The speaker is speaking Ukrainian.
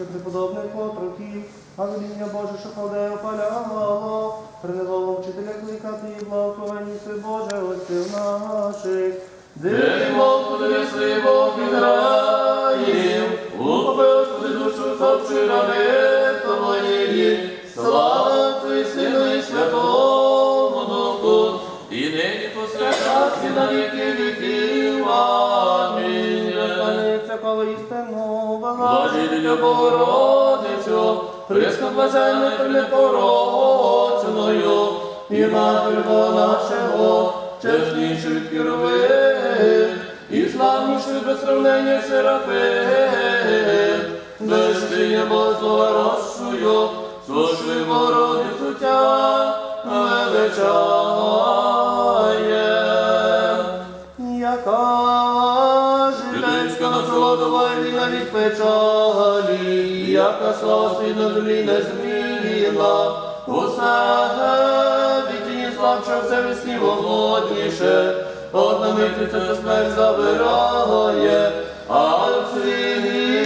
що потрохів, а веління Боже, що кладе опаляло, приняло вчителя кликати і благословенніси Боже, отців наших. Димо принесли Бог Ізраїлів, ухопив свою душу совши рани твоєї, слава Твій Сину і Святому Духу, і нині посвятався на віки віків. Блажителю Богородицю, пресноблаженною та непорочною, і Матір'го нашого, чеснішу від і славнішу без сравнення Серафим, безстиня Богородшую, сушли Богородицю Людинська насолодова і навіть печалі, яка свій на землі не зміна, усе вітні слабше, все весні вогодніше, одна митиця та смерть забирає,